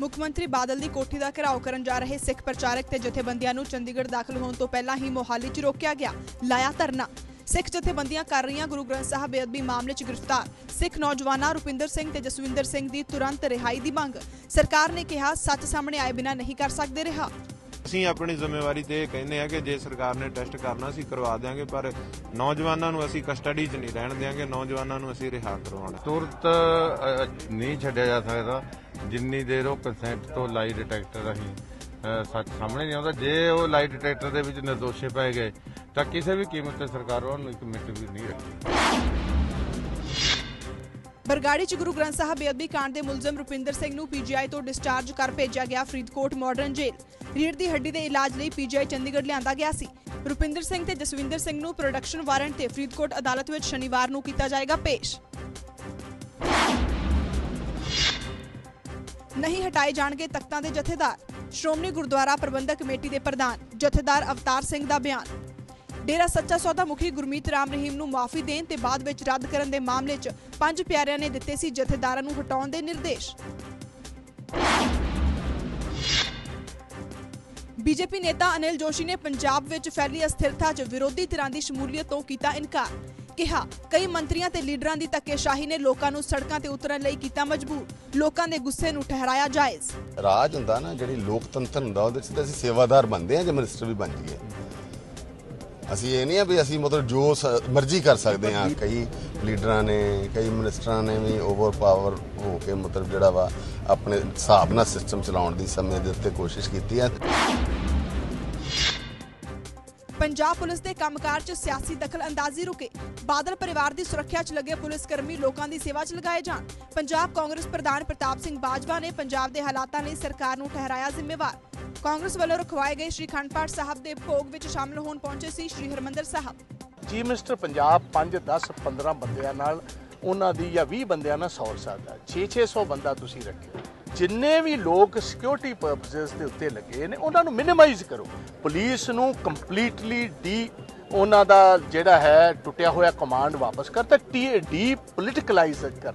ਮੁੱਖ ਮੰਤਰੀ ਬਾਦਲ ਦੀ ਕੋਠੀ ਦਾ ਘਿਰਾਓ ਕਰਨ ਜਾ ਰਹੇ ਸਿੱਖ ਪ੍ਰਚਾਰਕ ਤੇ ਜਥੇਬੰਦੀਆਂ ਨੂੰ ਚੰਡੀਗੜ੍ਹ ਦਾਖਲ ਹੋਣ ਤੋਂ ਪਹਿਲਾਂ ਹੀ ਮੋਹਾਲੀ 'ਚ ਰੋਕਿਆ ਗਿਆ। ਲਾਇਆ ਧਰਨਾ। ਸਿੱਖ ਜਥੇਬੰਦੀਆਂ ਕਰ ਰਹੀਆਂ ਗੁਰੂ ਗ੍ਰੰਥ ਸਾਹਿਬ ਬੇਅਦਬੀ ਮਾਮਲੇ 'ਚ ਗ੍ਰਿਫਤਾਰ। ਸਿੱਖ ਨੌਜਵਾਨਾਂ ਰੁਪਿੰਦਰ ਸਿੰਘ ਤੇ ਜਸਵਿੰਦਰ ਸਿੰਘ ਦੀ ਤੁਰੰਤ ਰਿਹਾਈ ਦੀ ਮੰਗ। ਸਰਕਾਰ ਨੇ ਕਿਹਾ ਸੱਚ ਸਾਹਮਣੇ ਆਏ ਬਿਨਾਂ ਨਹੀਂ ਕਰ ਸਕਦੇ ਰਿਹਾ। ਅਸੀਂ ਆਪਣੀ ਜ਼ਿੰਮੇਵਾਰੀ ਤੇ ਕਹਿੰਦੇ ਆ ਕਿ ਜੇ ਸਰਕਾਰ ਨੇ ਟੈਸਟ ਕਰਨਾ ਅਸੀਂ ਕਰਵਾ ਦਿਆਂਗੇ ਪਰ ਨੌਜਵਾਨਾਂ ਨੂੰ ਅਸੀਂ ਕਸਟਡੀ 'ਚ ਨਹੀਂ ਰਹਿਣ ਦਿਆਂਗੇ। ਨੌਜਵਾਨਾਂ ਨੂੰ ਅਸੀਂ ਰਿਹਾ ਕਰਵਾਉਣਾ। ਤੁਰਤ ਨਹੀਂ ਛੱਡਿਆ ਜਾ ਸਕਦਾ। ਜਿੰਨੀ ਦੇਰ ਉਹ ਕੰਸੈਂਟ ਤੋਂ ਲਾਈ ਡਿਟੈਕਟਰ ਰਾਹੀਂ ਸੱਚ ਸਾਹਮਣੇ ਨਹੀਂ ਆਉਂਦਾ, ਜੇ ਉਹ ਲਾਈ ਡਿਟੈਕਟਰ ਦੇ ਵਿੱਚ ਨਿਰਦੋਸ਼ੇ ਪਾਏ ਗਏ, ਤਾਂ ਕਿਸੇ ਵੀ ਕੀਮਤ ਤੇ ਸਰਕਾਰ ਉਹਨਾਂ ਨੂੰ ਇੱਕ ਮਿੰਟ ਵੀ ਨਹੀਂ ਰੱਖੇਗੀ ਬਰਗਾੜੀ ਚ ਗੁਰੂ ਗ੍ਰੰਥ ਸਾਹਿਬ ਬੇਅਦਬੀ ਕਾਂਡ ਦੇ ਮੁਲਜ਼ਮ ਰੁਪਿੰਦਰ ਸਿੰਘ ਨੂੰ ਪੀਜੀਆਈ ਤੋਂ ਡਿਸਚਾਰਜ ਕਰ ਭੇਜਿਆ ਗਿਆ ਫਰੀਦਕੋਟ ਮਾਡਰਨ ਜੇਲ੍ਹ ਰੀੜ ਦੀ ਹੱਡੀ ਦੇ ਇਲਾਜ ਲਈ ਪੀਜੀਆਈ ਚੰਡੀਗੜ੍ਹ ਲਿਆਂਦਾ ਗਿਆ ਸੀ। ਰੁਪਿੰਦਰ ਸਿੰਘ ਤੇ ਜਸਵਿੰਦਰ ਸਿੰਘ ਨੂੰ ਪ੍ਰੋਡਕਸ਼ਨ ਵਾਰੰਟ ਤੇ ਫਰੀਦਕੋਟ ਅਦਾਲਤ ਵਿੱਚ ਸ਼ਨੀਵਾਰ ਨੂੰ ਕੀਤਾ ਜਾਏਗਾ ਪੇਸ਼। ਨਹੀਂ ਹਟਾਏ ਜਾਣਗੇ ਤਖਤਾਂ ਦੇ ਜਥੇਦਾਰ। ਸ਼੍ਰੋਮਣੀ ਗੁਰਦੁਆਰਾ ਪ੍ਰਬੰਧਕ ਕਮੇਟੀ ਦੇ ਪ੍ਰਧਾਨ, ਜਥੇਦਾਰ ਅਵਤਾਰ ਸਿੰਘ ਦਾ ਬਿਆਨ। ਡੇਰਾ ਸੱਚਾ ਸੌਦਾ ਮੁਖੀ ਗੁਰਮੀਤ ਰਾਮ ਰਹੀਮ ਨੂੰ ਮਾਫੀ ਦੇਣ ਤੇ ਬਾਅਦ ਵਿੱਚ ਰੱਦ ਕਰਨ ਦੇ ਮਾਮਲੇ 'ਚ ਪੰਜ ਪਿਆਰਿਆਂ ਨੇ ਦਿੱਤੇ ਸੀ ਜਥੇਦਾਰਾਂ ਨੂੰ ਹਟਾਉਣ ਦੇ ਨਿਰਦੇਸ਼। ਬੀਜੇਪੀ ਨੇਤਾ ਅਨਿਲ ਜੋਸ਼ੀ ਨੇ ਪੰਜਾਬ ਵਿੱਚ ਫੈਲੀ ਅਸਥਿਰਤਾ 'ਚ ਵਿਰੋਧੀ ਧਿਰਾਂ ਦੀ ਸ਼ਮੂਲੀਅਤ ਤੋਂ ਕੀਤਾ ਇਨਕਾਰ। ਕਿਹਾ, ਕਈ ਮੰਤਰੀਆਂ ਤੇ ਲੀਡਰਾਂ ਦੀ ਧੱਕੇਸ਼ਾਹੀ ਨੇ ਲੋਕਾਂ ਨੂੰ ਸੜਕਾਂ ਤੇ ਉਤਰਨ ਲਈ ਕੀਤਾ ਮਜਬੂਰ। ਲੋਕਾਂ ਦੇ ਗੁੱਸੇ ਨੂੰ ਠਹਿਰਾਇਆ ਜਾਇਜ਼। ਰਾਜ ਹੁੰਦਾ ਨਾ, ਜਿਹੜੀ ਲੋਕਤੰਤਰ ਹੁੰਦਾ, ਉਹਦੇ 'ਚ ਤਾਂ ਅਸੀਂ ਸੇਵਾਦਾਰ ਬਣਦੇ ਆ ਜੇ ਮਿਨਿਸਟਰ ਵੀ ਬਣ ਜਾਈਏ। ਅਸੀਂ ਇਹ ਨਹੀਂ ਆ ਵੀ ਅਸੀਂ ਮਤਲਬ ਜੋ ਮਰਜ਼ੀ ਕਰ ਸਕਦੇ ਆ ਕਈ ਲੀਡਰਾਂ ਨੇ, ਕਈ ਮਿਨਿਸਟਰਾਂ ਨੇ ਵੀ ਓਵਰ ਪਾਵਰ ਹੋ ਕੇ ਮਤਲਬ ਜਿਹੜਾ ਵਾ, ਆਪਣੇ ਹਿਸਾਬ ਨਾਲ ਸਿਸਟਮ ਚਲਾਉਣ ਦੀ ਸਮੇਂ ਦੇ ਉੱਤੇ ਕੋਸ਼ਿਸ਼ ਕੀਤੀ ਆ। ਪੰਜਾਬ ਪੁਲਿਸ ਦੇ ਕੰਮਕਾਰ 'ਚ ਸਿਆਸੀ ਦਖਲ ਅੰਦਾਜ਼ੀ ਰੁਕੇ। ਬਾਦਲ ਪਰਿਵਾਰ ਦੀ ਸੁਰੱਖਿਆ 'ਚ ਲੱਗੇ ਪੁਲਿਸ ਕਰਮੀ ਲੋਕਾਂ ਦੀ ਸੇਵਾ 'ਚ ਲਗਾਏ ਜਾਣ। ਪੰਜਾਬ ਕਾਂਗਰਸ ਪ੍ਰਧਾਨ ਪ੍ਰਤਾਪ ਸਿੰਘ ਬਾਜਵਾ ਨੇ ਪੰਜਾਬ ਦੇ ਹਾਲਾਤਾਂ ਲਈ ਸਰਕਾਰ ਨੂੰ ਠਹਿਰਾਇਆ ਜ਼ਿੰਮੇਵਾਰ। ਕਾਂਗਰਸ ਵੱਲੋਂ ਰਖਵਾਏ ਗਏ ਸ਼੍ਰੀ ਖੰਡ ਪਾਠ ਸਾਹਿਬ ਦੇ ਭੋਗ ਵਿੱਚ ਸ਼ਾਮਲ ਹੋਣ ਪਹੁੰਚੇ ਸੀ ਸ਼੍ਰੀ ਹਰਮੰਦਰ ਸਾਹਿਬ। ਚੀਫ ਮਿਨਿਸਟਰ ਪੰਜਾਬ 5 10 15 ਬੰਦਿਆਂ ਨਾਲ ਉਹਨਾਂ ਦੀ ਜਾਂ 20 ਬੰਦਿਆਂ ਨਾਲ ਸੌਰ ਸਕਦਾ 6-600 ਬੰਦਾ ਤੁਸੀਂ ਰੱਖਿਓ। ਜਿੰਨੇ ਵੀ ਲੋਕ ਸਿਕਿਉਰਿਟੀ ਪਰਪਸਸ ਦੇ ਉੱਤੇ ਲੱਗੇ ਨੇ, ਉਹਨਾਂ ਨੂੰ ਮਿਨੀਮਾਈਜ਼ ਕਰੋ। ਪੁਲਿਸ ਨੂੰ ਕੰਪਲੀਟਲੀ ਡੀ ਉਹਨਾਂ ਦਾ ਜਿਹੜਾ ਹੈ, ਟੁੱਟਿਆ ਹੋਇਆ ਕਮਾਂਡ ਵਾਪਸ ਕਰ ਟੀ ਡੀ ਪੋਲੀਟੀਕਲਾਈਜ਼ ਕਰ